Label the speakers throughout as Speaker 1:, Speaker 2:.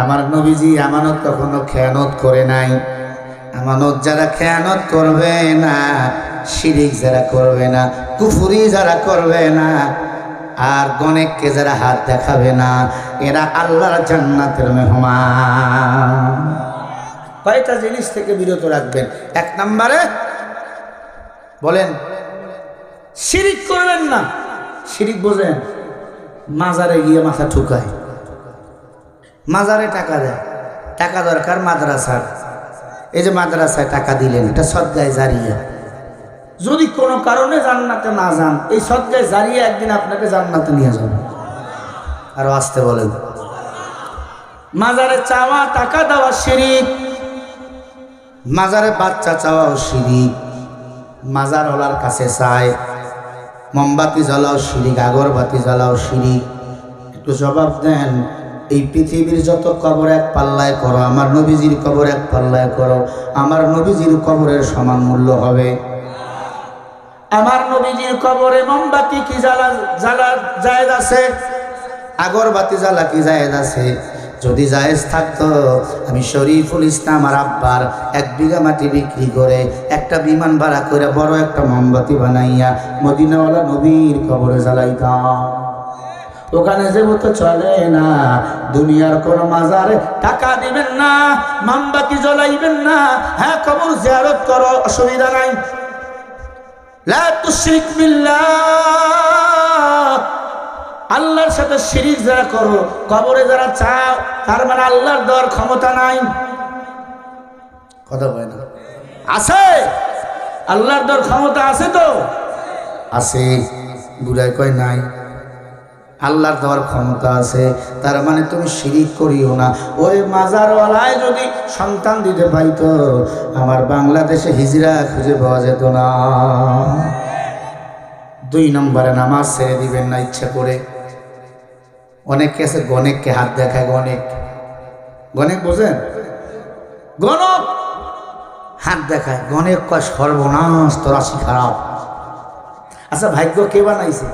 Speaker 1: আমার নবীজি আমানত কখনো খেয়ানত করে নাই। আমানত যারা খেয়ানত করবে না, শিরিক যারা করবে না, কুফুরি যারা করবে না, আর গণেককে যারা হাত দেখাবে না, এরা আল্লাহর জান্নাতের মেহমান। কয়টা জিনিস থেকে বিরত রাখবেন? এক নম্বরে বলেন, শিরিক করবেন না। শিরিক বোঝেন, মাজারে গিয়ে মাথা ঠুকায়। মাজারে টাকা দেয়। টাকা দরকার মাদ্রাসার। এই যে মাদ্রাসায় টাকা দিলেন, এটা সদ্গায় জারিয়া। যদি কোনো কারণে জান্নাতে না যান, এই সদ্গায় জারিয়া একদিন আপনাকে জান্নাতে নিয়ে যাবে। আরও আসতে বলেন। মাজারে চাওয়া টাকা দেওয়া শিরিক। মাজারে বাচ্চা চাওয়াও শিরিক। মাজার ওলার কাছে চায়। মোমবাতি জ্বালাও শিরিক, আগরবাতি জ্বালাও শিরিক। একটু জবাব দেন এই পৃথিবীর যত কবর এক পাল্লায় করো, আমার নবীজির কবর এক পাল্লায় করো, আমার নবীজির কবরের সমান মূল্য হবে। আমার নবীজির কবরে মোমবাতি কি জ্বালা জ্বালা জায়েজ আছে? আগরবাতি জ্বালা কি জায়েজ আছে? যদি জায়েজ থাকতো, আমি শরীফুল ইসলাম আর আব্বার এক বিঘা মাটি বিক্রি করে একটা বিমান ভাড়া করে বড় একটা মোমবাতি বানাইয়া মদিনাওয়ালা নবীর কবরে জ্বালাইতাম। ওখানে যে মতো চলে না, দুনিয়ার কোন মাজারে টাকা দিবেন না, মামবাতি জ্বলাইবেন না হ্যাঁ কবর জিয়ারত করো, অসুবিধা নাই। আল্লাহর সাথে শিরিক যারা করো, কবরে যারা চাও, তার মানে আল্লাহর দেওয়ার ক্ষমতা নাই। কথা বলে না। আছে? আল্লাহর দেওয়ার ক্ষমতা আছে তো? আছে। বুড়াই কয় নাই? আল্লাহর দেওয়ার ক্ষমতা আছে, তার মানে তুমি শিরিক করিও না। ওই মাজারওয়ালায় যদি সন্তান দিতে পাইত, আমার বাংলাদেশে হিজরা খুঁজে পাওয়া যেত না। দুই নম্বরে নামাজ ছেড়ে দিবেন না ইচ্ছা করে। অনেক আছে, গণেককে হাত দেখায় গণেক। গণেক বোঝেন? গণক হাত দেখায়। গণেক কয়, সর্বনাশ তো রাশি খারাপ। আচ্ছা ভাগ্য কে বানাইছে?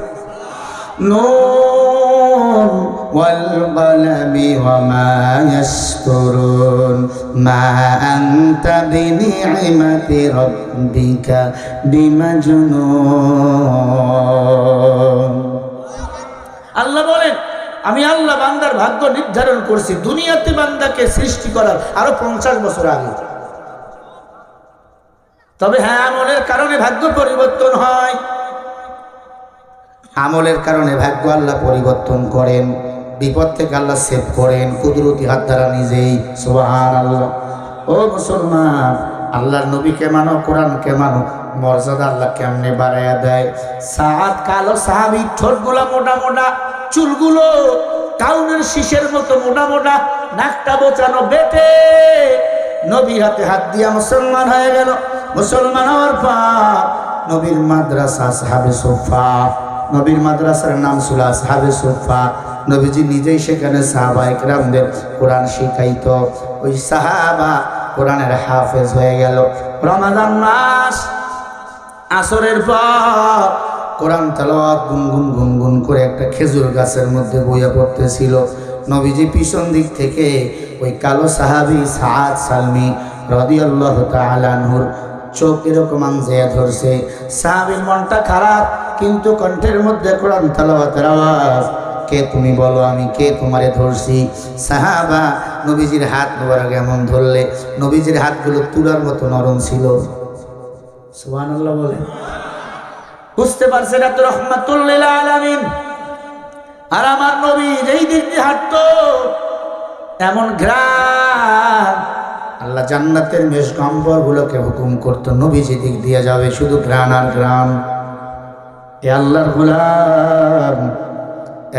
Speaker 1: No. والقلم وما يسطرون ما أنت بنعمة ربك بمجنون আল্লাহ বলেন আমি আল্লাহ বান্দার ভাগ্য নির্ধারণ করছি দুনিয়াতে বান্দাকে সৃষ্টি করার আরো পঞ্চাশ বছর আগে তবে হ্যাঁ আমলের কারণে ভাগ্য পরিবর্তন হয় আমলের কারণে ভাগ্য আল্লাহ পরিবর্তন করেন, বিপদ থেকে আল্লাহ সেভ করেন, কুদরতি হাত দ্বারা নিজেই সুবাহান আল্লাহ ও মুসলমান, আল্লাহর নবীকে মানো কোরআনকে মানো, মর্যাদা আল্লাহ কেমনে বাড়াইয়া দেয়? সাহাত কালো সাহাবি, ঠোঁটগুলা মোটা মোটা, চুলগুলো টাউনের শীষের মতো মোটা মোটা, নাকটা বোচানো বেটে। নবীর হাতে হাত দিয়া মুসলমান হয়ে গেল। মুসলমান হওয়ার পর নবীর মাদ্রাসা সাহাবে সোফা। নবীর মাদ্রাসার নাম ছিল সাহাবে সোফা নবীজি নিজেই সেখানে সাহাবা একরামদের কোরআন শিখাইত। ওই সাহাবা কোরআনের হাফেজ হয়ে গেল। রমাদান মাস, আসরের পর কোরআন তালাওয়াত গুনগুন গুনগুন করে একটা খেজুর গাছের মধ্যে বইয়া পড়তেছিল। নবীজি পিছন দিক থেকে ওই কালো সাহাবি সাদ সালমি রদিয়াল্লাহ তালানহুর চোখ এরকম আনজেয়া ধরছে। সাহাবির মনটা খারাপ কিন্তু কণ্ঠের মধ্যে কোরআন তালাওয়াতের আওয়াজ। কে তুমি বলো, আমি কে তোমারে ধরছি? সাহাবা, নবীজির হাত আগে এমন ধরলে, নবীজির হাতগুলো তুলার মতো নরম ছিল। বলে বুঝতে পারছেন এত রহমাতুল্লিল আলামিন? আর আমার নবী যেই দিক দিয়ে হাঁটতো এমন ঘ্রাণ। আল্লাহ জান্নাতের মেষ গম্বর গুলোকে হুকুম করতো নবী যে দিক দিয়ে যাবে, শুধু ঘ্রাণ আর ঘ্রাণ। এ আল্লাহর গুলাম,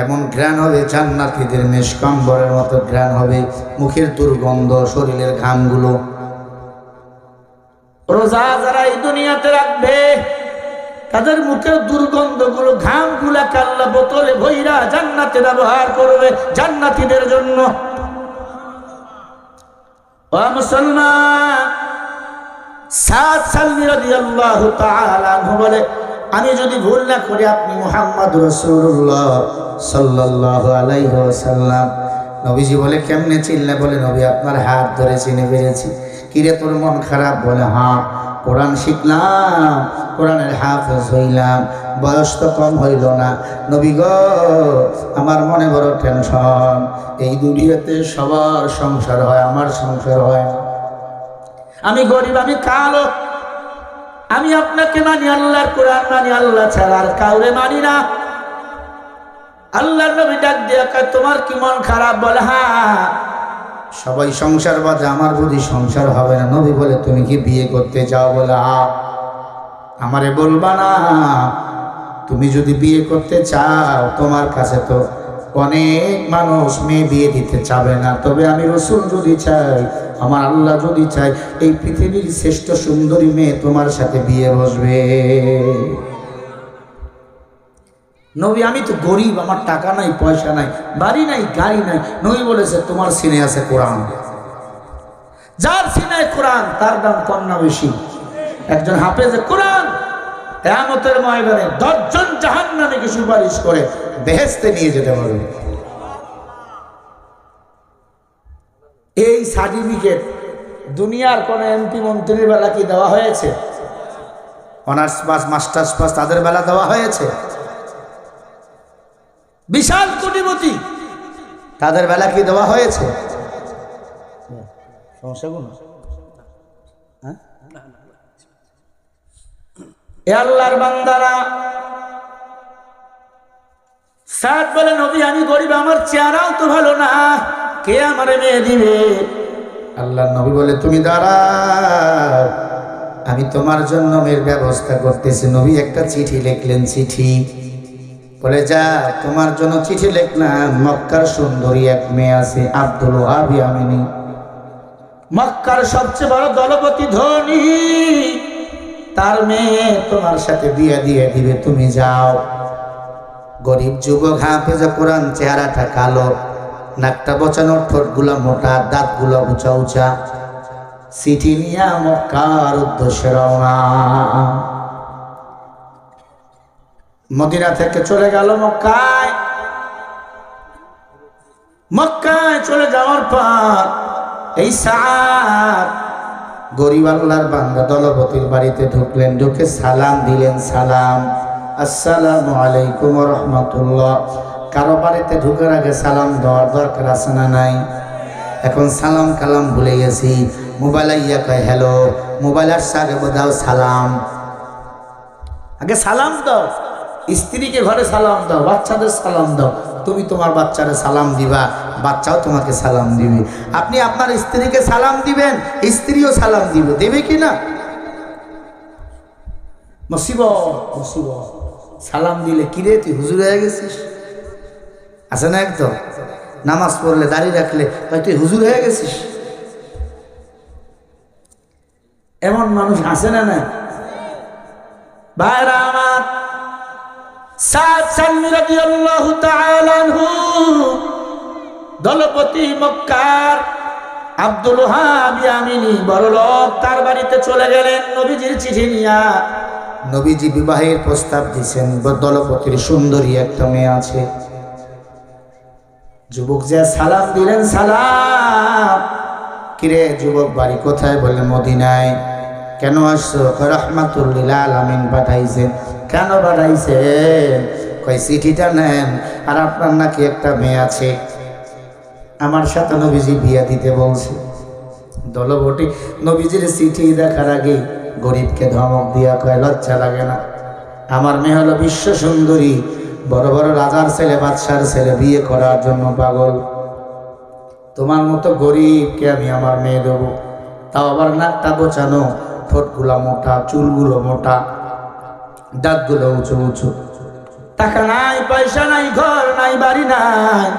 Speaker 1: এমন ঘ্রাণ হবে জান্নাতীদের মেষ কম্বরের মতো ঘ্রাণ হবে, মুখের দুর্গন্ধ, শরীরের ঘামগুলো। রোজা যারা এই দুনিয়াতে রাখবে, তাদের মুখের দুর্গন্ধগুলো, ঘামগুলা কাল্লা বোতলে ভৈরা জান্নাতে ব্যবহার করবে, জান্নাতীদের জন্য। মুসলমান সাত সাল তাআলা আনহু বলে আমি যদি ভুল না করি, আপনি মুহাম্মদ রাসূলুল্লাহ সাল্লাল্লাহু আলাইহি ওয়াসাল্লাম। নবীজি বলে, কেমনে চিনলে? বলে, নবী, আপনার হাত ধরে চিনে পেরেছি কিরে তোর মন খারাপ? বলে হ্যাঁ কোরআন শিখলাম, কোরআনের হাফেজ হইলাম, বয়স তো কম হইল না। নবী গ, আমার মনে বড় টেনশন। এই দুনিয়াতে সবার সংসার হয়, আমার সংসার হয় আমি গরিব, আমি কালো আমি আপনাকে মানি আল্লাহর কোরআন, মানি আল্লাহ ছাড়া আর কাউরে মানি না। আল্লাহর নবী ডাক দিয়ে তোমার কি মন খারাপ? বলে হ্যাঁ সবাই সংসার বাদে, আমার বুঝি সংসার হবে না, নবী বলে, তুমি কি বিয়ে করতে চাও বলে হা আমারে বলবা না। তুমি যদি বিয়ে করতে চাও, তোমার কাছে তো অনেক মানুষ মেয়ে বিয়ে দিতে চাবে না। তবে আমি রসুল যদি চাই আমার আল্লাহ যদি চাই এই পৃথিবীর শ্রেষ্ঠ সুন্দরী মেয়ে তোমার সাথে বিয়ে বসবে। নবী, আমি তো গরিব, আমার টাকা নাই, পয়সা নাই, বাড়ি নাই, গাড়ি নাই। নবী বলেছে, তোমার সিনে আছে কোরআন। যার সিনায় কোরআন, তার দাম কম না বেশি। একজন হাফেজে কোরআন, কেয়ামতের ময়দানে দশজন জাহান নামে সুপারিশ করে বেহেস্তে নিয়ে যেতে পারবে। এই সার্টিফিকেট দুনিয়ার কোনো এমপি মন্ত্রীর বেলা কি দেওয়া হয়েছে? অনার্স পাস মাস্টার্স পাস তাদের বেলা দেওয়া হয়েছে? বিশাল কোটিপতি তাদের বেলা কি দেওয়া হয়েছে? সমস্যা কোন? হ্যাঁ? আল্লাহর বান্দারা সাদ বলে, নবী, আমি গরিব, আমার চেহারাও তো ভালো না। কে আমারে মেয়ে দিবে? আল্লাহ নবী বলে, তুমি দাঁড়াও, আমি তোমার জন্য মেয়ের ব্যবস্থা করতেছি। নবী একটা চিঠি লিখলেন, চিঠি। বলে, যা, তোমার জন্য চিঠি লিখলাম। মক্কার সুন্দরী এক মেয়ে আছে, আব্দুল ওহাবি আমিনী। মক্কার সবচেয়ে বড় দলপতি ধনী। তার মেয়ে তোমার সাথে বিয়ে দিয়ে দিবে, তুমি যাও। গরিব যুবক, হাফেজে কোরআন, চেহারাটা কালো, নাকটা বচানো ঠোঁটগুলো মোটা, দাঁতগুলো উঁচা উঁচা। চিঠি নিয়ে মক্কার উদ্দেশ্যে রওনা। মদিনা থেকে চলে গেল মক্কায়। মক্কায় চলে যাওয়ার পর এই সাত গরিব আল্লাহর বান্দা দলপতির বাড়িতে ঢুকলেন, ঢুকে সালাম দিলেন, সালাম। আসসালামু আলাইকুম রহমতুল্লাহ। কারও বাড়িতে ঢুকার আগে সালাম দেওয়ার দরকার আছে না নাই? এখন সালাম কালাম ভুলে গেছি। মোবাইল ইয়া কয়, হ্যালো, মোবাইল আসছে, আগে দাও সালাম। আগে সালাম দাও। স্ত্রীকে ঘরে সালাম দাও, বাচ্চাদের সালাম দাও। তুমি তোমার বাচ্চারে সালাম দিবা, বাচ্চাও তোমাকে সালাম দিবে। আপনি আপনার স্ত্রীকে সালাম দিবেন, স্ত্রীও সালাম দিবে। দেবে কি না? মসিব মসিব সালাম দিলে কিরে তুই হুজুর হয়ে গেছিস? আছে না একদম? নামাজ পড়লে, দাড়ি রাখলে তুই হুজুর হয়ে গেছিস? এমন মানুষ আছে না না দলপতি আব্দুল ইয়ামিনী বড় লোক তার বাড়িতে চলে গেলেন, নবীজির চিঠি নিয়া। নবীজি বিবাহের প্রস্তাব দিছেন, দলপতির সুন্দরী একটা মেয়ে আছে। যুবক যে সালাম দিলেন, সালাম! কিরে যুবক বাড়ি কোথায় বলে, মদিনায়। কেন আসছো? রহমাতুল্লিল আলামিন পাঠাইছেন কেন পাঠাইছেন কই চিঠিটা নেন, আর আপনার নাকি একটা মেয়ে আছে। আমার সাথে নবীজি বিয়া দিতে বলছে। দলবটি নবীজির চিঠি দেখার আগে গরিবকে ধমক দিয়া কয়, লজ্জা লাগে না। আমার মেয়ে হলো বিশ্ব সুন্দরী, বড় বড় রাজার ছেলে, বাদশার ছেলে, বিয়ে করার জন্য পাগল। তোমার মতো গরিবকে আমি আমার মেয়ে দেবো। তাও আবার নাকটা বোচানো ঠোঁটগুলো মোটা, চুলগুলো মোটা, দাঁতগুলো উঁচু উঁচু। টাকা নাই, পয়সা নাই, ঘর নাই, বাড়ি নাই।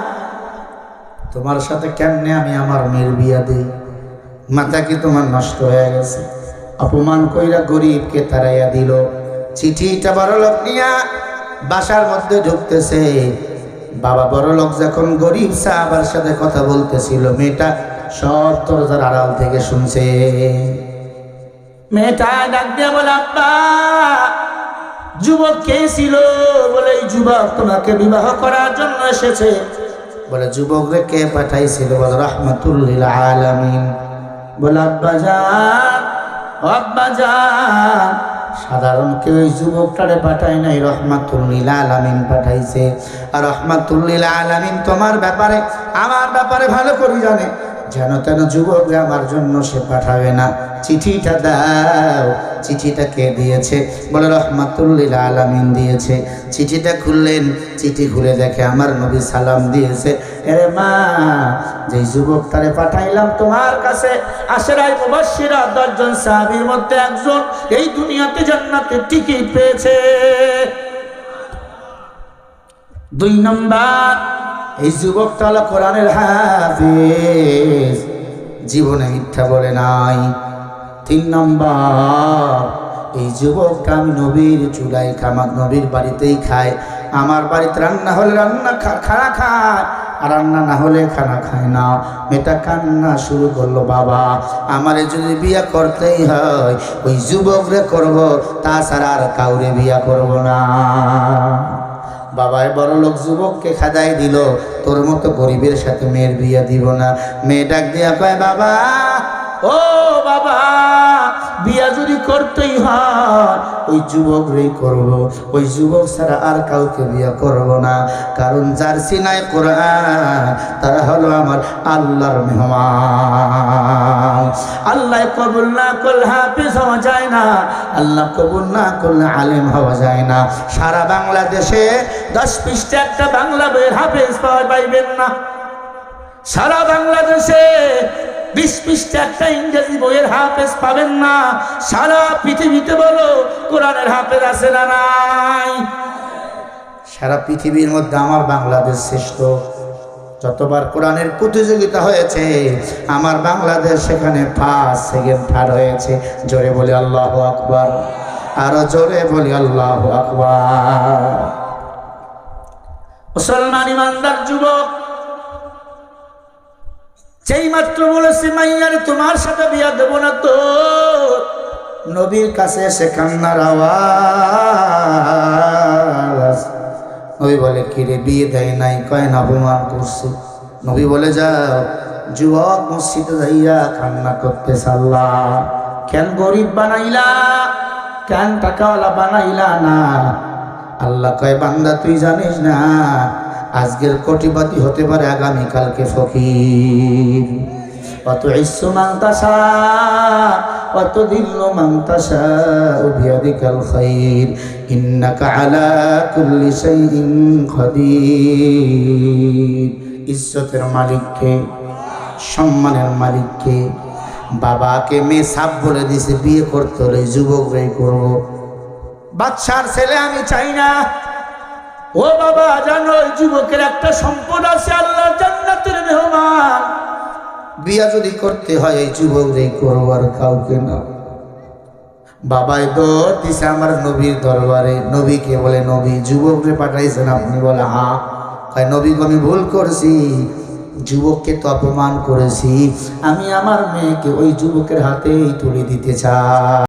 Speaker 1: তোমার সাথে কেমনে আমি আমার মেয়ের বিয়া দিই? মাথা কি তোমার নষ্ট হয়ে গেছে? অপমান কইরা গরিবকে তারাইয়া দিল। চিঠিটা বড় লোক নিয়া বাসার মধ্যে ঢুকতেছে। বাবা বড় লোক যখন গরিব সাহাবার সাথে কথা বলতেছিল মেয়েটা সব দরজার আড়াল থেকে শুনছে। মেয়েটা ডাক দিয়া বলে আব্বা যুবক কে ছিল? বলে এই যুবক তোমাকে বিবাহ করার জন্য এসেছে। বলে যুবকরে কে পাঠাইছিল? বলে রহমতুল্লিল আলামিন। বলে ও আব্বাজান সাধারণ কেউ ওই যুবকটারে পাঠায় নাই, রহমাতুল্লিলা আলামিন পাঠাইছে। আর রহমাতুল্লিলা আলামিন তোমার ব্যাপারে, আমার ব্যাপারে ভালো করে জানে। যেন তেন যুবকরা আমার জন্য সে পাঠাবে না। চিঠিটা দাও, চিঠিটা কে দিয়েছে? বলে রহমাতুল্লিল আলামিন দিয়েছে। চিঠিটা খুললেন, চিঠি খুলে দেখে আমার নবী সালাম দিয়েছে। এরে মা যে যুবকটারে পাঠাইলাম তোমার কাছে আশেরাই মুবাশশিরা দশজন সাহাবীর মধ্যে একজন এই দুনিয়াতে জান্নাতের টিকিট পেয়েছে। দুই নম্বর এই যুবকটা হলো কোরআনের হাফিজ, জীবনে মিথ্যা বলে নাই। তিন নম্বর, এই যুবকটা আমি নবীর চুলাই খামাক, নবীর বাড়িতেই খায়। আমার বাড়িতে রান্না হলে রান্না খানা খায়, আর রান্না না হলে খানা খায় না। মেয়েটা কান্না শুরু করল, বাবা, আমারে যদি বিয়ে করতেই হয়, ওই যুবকরে করব, তাছাড়া আর কাউরে বিয়া করব না। বাবায় বড় লোক যুবককে খাদাই দিল। তোর মতো গরিবের সাথে মেয়ের বিয়া দিব না। মেয়ে ডাক দিয়া কয়, বাবা, ও বাবা বিয়া যদি করতেই হয়, ওই যুবক রেই করব, ওই যুবক ছাড়া আর কাউকে বিয়া করব না। কারণ যার সিনায় কোরআন, তারা হলো আমার আল্লাহর মেহমান। আল্লাহ কবুল না করলে হাফিজ হওয়া যায় না, আল্লাহ কবুল না করলে আলেম হওয়া যায় না। সারা বাংলাদেশে দশ পৃষ্ঠে একটা বাংলা বইয়ের হাফিজ পাওয়া পাইবেন না। সারা বাংলাদেশে বিশ পৃষ্ঠে একটা ইংরেজি বইয়ের হাফেজ পাবেন না। সারা পৃথিবীতে বলো কোরআনের হাফেজ আছে না নাই? সারা পৃথিবীর মধ্যে আমার বাংলাদেশ শ্রেষ্ঠ। যতবার কোরআনের প্রতিযোগিতা হয়েছে আমার বাংলাদেশ সেখানে ফার্স্ট সেকেন্ড থার্ড হয়েছে। জোরে বলি আল্লাহ আকবার। আরও জোরে বলি আল্লাহ আকবার। মুসলমান ইমানদার যুবক যেই মাত্র বলেছে, মাইয়ার, তোমার সাথে বিয়া দেব না তো। নবীর কাছে এসে কান্নার আওয়াজ। নবী বলে, কিরে, বিয়ে দেয় নাই? কয়, না অপমান করছে। নবী বলে, যাও। যুবক মসজিদে যাইয়া কান্না করতে সাল্লা কেন গরিব বানাইলা? কেন টাকাওয়ালা বানাইলা না? আল্লাহ কয়, বান্দা, তুই জানিস না আজকের কোটিপতি হতে পারে আগামীকালকে ফকির। অত ইস্যু মাংতাসা অত দিল্ল মাংতাসা বিয়াদিকাল খাইর। ইন্নাকা আলা কুল্লি শাইইন কদির ইজ্জতের মালিককে, সম্মানের মালিককে, বাবাকে মেয়ে সাপ বলে দিছে, বিয়ে করতে হলে যুবক করব। বাচ্চার ছেলে আমি চাই না ও বাবা জানো ওই যুবকের একটা সম্পদ আছে আল্লাহ জান্নাতের মেহমান। বিয়া যদি করতে হয় এই যুবক রে করবার কাউকে না। বাবাই দর দিছে আমার নবীর দরবারে নবীকে বলে নবী যুবক রে পাঠাইছেন আপনি বলে হা কয় নবীকে আমি ভুল করছি। যুবককে তো অপমান করেছি। আমি আমার মেয়েকে ওই যুবকের হাতেই তুলে দিতে চাই।